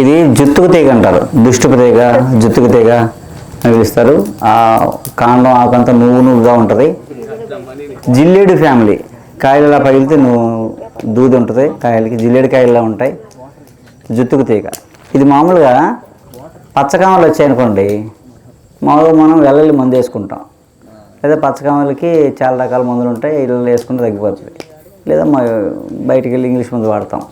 ఇది జుత్తుకు తీగ అంటారు. దుష్టుకు తీగ జుత్తుకు తీగ అని పిలుస్తారు. ఆ కాండం ఆకంతా నువ్వు నువ్వుగా ఉంటుంది. జిల్లేడు ఫ్యామిలీ. కాయలు పగిలితే నువ్వు దూది ఉంటుంది. కాయలకి జిల్లేడు కాయల్లా ఉంటాయి. జుత్తుకు తీగ. ఇది మామూలుగా పచ్చకామలు వచ్చాయనుకోండి మామూలుగా మనం వెల్లల్లి మందు వేసుకుంటాం. లేదా పచ్చకామలకి చాలా రకాల మందులు ఉంటాయి. ఇళ్ళు వేసుకుంటే తగ్గిపోతుంది. లేదా మా బయటికి వెళ్ళి ఇంగ్లీష్ మందు వాడతాం.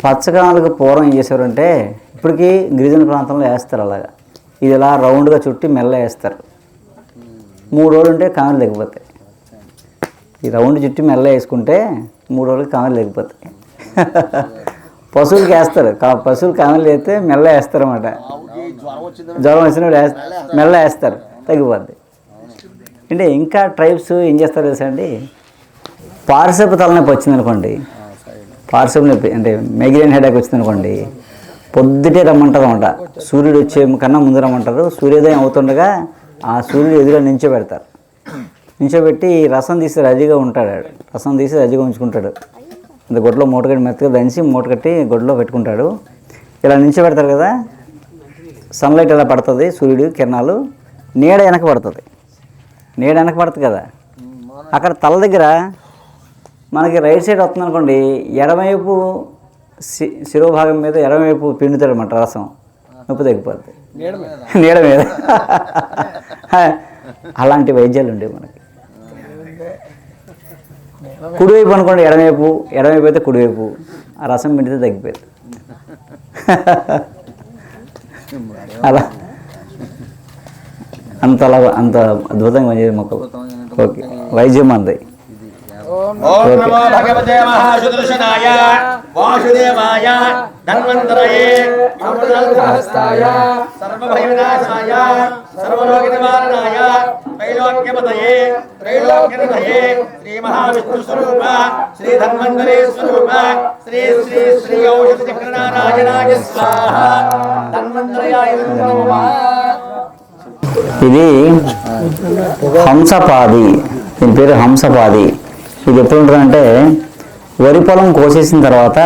ఈ పూర్వం ఏం చేసేవారంటే ఇప్పటికీ గిరిజన ప్రాంతంలో వేస్తారు అలాగా. ఇది ఇలా రౌండ్గా చుట్టి మెల్ల వేస్తారు. మూడు రోజులు ఉంటే కామెలు తగ్గిపోతాయి. ఈ రౌండ్ చుట్టి మెల్ల వేసుకుంటే మూడు రోజులకి కామెలు తగ్గిపోతాయి. పశువులకి వేస్తారు. కా పశువులు కామెలు వేస్తే మెల్ల వేస్తారు అన్నమాట జ్వరం వచ్చినప్పుడు మెల్ల వేస్తారు. తగ్గిపోద్ది. అంటే ఇంకా ట్రైబ్స్ ఏం చేస్తారు తెలుసా అండి? పార్సపు తలనొప్పి వచ్చింది అనుకోండి పార్శ్వం నొప్పి అంటే మైగ్రేన్ హెడేక్ వచ్చింది అనుకోండి పొద్దుటే రమ్మంటారు అనమాట సూర్యుడు వచ్చే కన్నా ముందు రమ్మంటారు. సూర్యోదయం అవుతుండగా ఆ సూర్యుడు ఎదురుగా నించోబెడతారు. నించోబెట్టి రసం తీసి రజిగా ఉంటాడు రసం తీసి రజిగా ఉంచుకుంటాడు. ఇంత గొడ్లో మూటకట్టి మెత్తగా దంచి మూటగట్టి గొడ్లో పెట్టుకుంటాడు. ఇలా నించోబెడతారు కదా సన్లైట్ ఇలా పడుతుంది? సూర్యుడు కిరణాలు నీడ వెనక పడుతుంది. నీడ వెనక పడుతుంది కదా. అక్కడ తల దగ్గర మనకి రైట్ సైడ్ వస్తుంది అనుకోండి ఎడమవైపు శి శిరోభాగం మీద ఎడమవైపు పిండుతాడు అన్నమాట రసం. నొప్పి తగ్గిపోద్ది. నీడ మీద. అలాంటి వైద్యాలు ఉండేవి మనకి. కుడివైపు అనుకోండి ఎడమవైపు ఎడమవైపు అయితే కుడివైపు. ఆ రసం పిండితే తగ్గిపోయింది. అలా. అంత అలా అంత అద్భుతంగా మొక్కలు ఓకే. వైద్యం అంది. ఓం నమో భగవతే మహాసుదర్శనాయ వాసుదేవాయ. ధన్వంతరయే. అమృతహస్తాయ సర్వభయవినాశాయ. సర్వలోక నివారణాయ త్రైలోక్యపతయే. త్రైలోక్యనిధయే శ్రీ మహావిష్ణు స్వరూప శ్రీ ధన్వంతరే స్వరూప శ్రీ శ్రీ శ్రీ ఔషధ చక్రనారాయణాయ స్వాహ. ధన్వంతరయాయ నమః. ఇది హంసపాది. దీని పేరు హంసపాది. ఇది ఎప్పుడు వరి పొలం కోసేసిన తర్వాత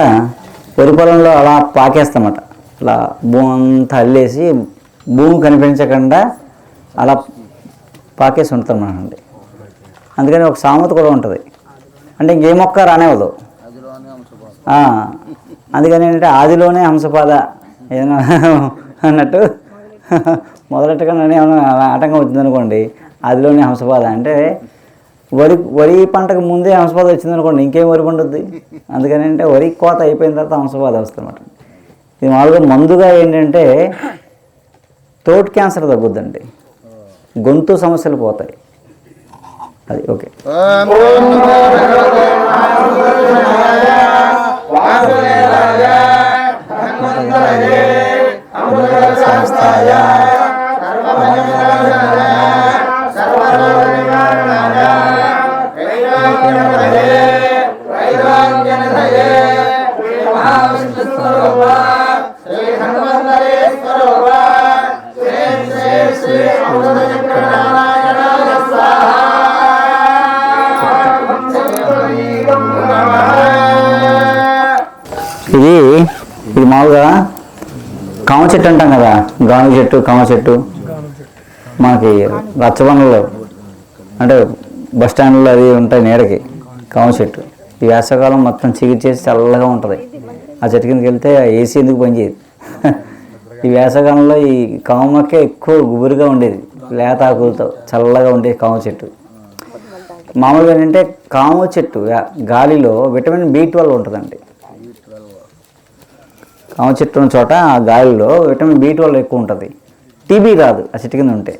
వరి పొలంలో అలా పాకేస్తామట. అలా భూమి అంతా అల్లేసి భూమి కనిపించకుండా అలా పాకేసి ఉంటుందన్నమాట. అండి అందుకని ఒక సామెత కూడా ఉంటుంది. అంటే ఇంకే మొక్క రానివ్వదు. అందుకని ఏంటంటే ఆదిలోనే హంసపాద ఏదైనా అన్నట్టు మొదలెట్టగానే ఏమైనా ఆటంకం వచ్చిందనుకోండి ఆదిలోనే హంసపాద అంటే వరి వరి పంటకు ముందే హంసపాద వచ్చిందనుకోండి ఇంకేం వరి పండుద్ది? అందుకని అంటే వరి కోత అయిపోయిన తర్వాత హంసబాధ వస్తుందన్నమాట. ఇది మామూలుగా మందుగా ఏంటంటే తోటి క్యాన్సర్ తగ్గుద్దండి. గొంతు సమస్యలు పోతాయి. అది ఓకే. ఇది ఇది మామూలుగా కామ చెట్టు అంటాం కదా గాను చెట్టు కామ చెట్టు. మనకి రచ్చబండలో అంటే బస్ స్టాండ్లో అది ఉంటాయి నీడకి కామ చెట్టు. ఈ వేసవకాలం మొత్తం చిగిరి చేసి చల్లగా ఉంటుంది. ఆ చెట్టు కిందకి వెళ్తే ఏసీ ఎందుకు పనిచేయదు ఈ వేసవకాలంలో ఈ కామకే ఎక్కువ గుబురుగా ఉండేది. లేత ఆకులతో చల్లగా ఉండేది కామ చెట్టు. మామూలుగా ఏంటంటే కామ చెట్టు గాలిలో విటమిన్ బి ట్వెల్వ్ ఉంటుందండి. కామ చెట్టు ఉన్న చోట ఆ గాలిలో విటమిన్ బి ట్వెల్వ్ ఎక్కువ ఉంటుంది. టీబీ రాదు ఆ చెట్టు కింద ఉంటే.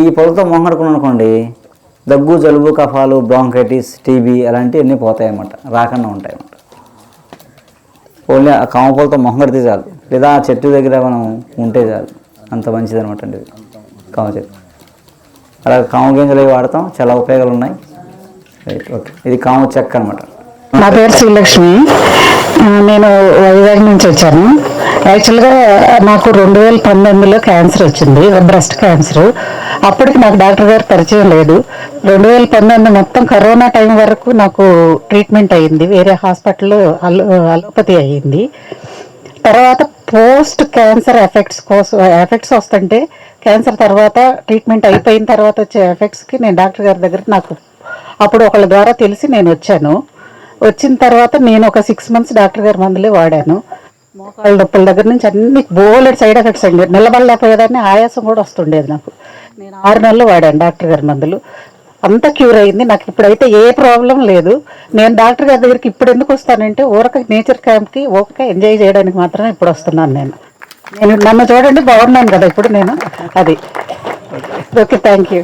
ఈ పొలతో మొహడుకున్నాం అనుకోండి దగ్గు జలుబు కఫాలు బ్రాంకైటిస్ టీబీ అలాంటివి అన్నీ పోతాయి అన్నమాట రాకుండా ఉంటాయన్నమాట. ఓన్లీ ఆ కామ పొలతో మొహం చాలు లేదా ఆ చెట్టు దగ్గర మనం ఉంటే చాలు అంత మంచిది అనమాట అండి ఇది కామ చెట్టు అలా కామ గింజలు అవి వాడతాం చాలా ఉపయోగాలు ఉన్నాయి. రైట్ ఓకే ఇది కామ చెక్క అనమాట నా పేరు శ్రీలక్ష్మి. నేను వైజాగ్ నుంచి వచ్చాను. యాక్చువల్గా నాకు రెండు వేల పంతొమ్మిదిలో క్యాన్సర్ వచ్చింది బ్రెస్ట్ క్యాన్సర్ అప్పటికి నాకు డాక్టర్ గారు పరిచయం లేదు. రెండు వేల పంతొమ్మిది మొత్తం కరోనా టైం వరకు నాకు ట్రీట్మెంట్ అయ్యింది వేరే హాస్పిటల్లో అలో అలోపతి అయ్యింది. తర్వాత పోస్ట్ క్యాన్సర్ ఎఫెక్ట్స్ కోసం ఎఫెక్ట్స్ వస్తుంటే క్యాన్సర్ తర్వాత ట్రీట్మెంట్ అయిపోయిన తర్వాత వచ్చే ఎఫెక్ట్స్కి నేను డాక్టర్ గారి దగ్గర నాకు అప్పుడు ఒకళ్ళ ద్వారా తెలిసి నేను వచ్చాను. వచ్చిన తర్వాత నేను ఒక సిక్స్ మంత్స్ డాక్టర్ గారి మందులే వాడాను. మోకాళ్ళ నొప్పుల దగ్గర నుంచి అన్ని బోలెడ్ సైడ్ ఎఫెక్ట్స్ అండి. నిలబడలేకపోయేదాన్ని ఆయాసం కూడా వస్తుండేది నాకు. నేను ఆరు నెలలు వాడాను డాక్టర్ గారి మందులు. అంతా క్యూర్ అయింది. నాకు ఇప్పుడైతే ఏ ప్రాబ్లం లేదు. నేను డాక్టర్ గారి దగ్గరికి ఇప్పుడు ఎందుకు వస్తానంటే ఊరక నేచర్ క్యాంప్కి ఊరక ఎంజాయ్ చేయడానికి మాత్రమే ఇప్పుడు వస్తున్నాను నేను. నేను నన్ను చూడండి బాగున్నాను కదా ఇప్పుడు నేను. అది. Okay thank you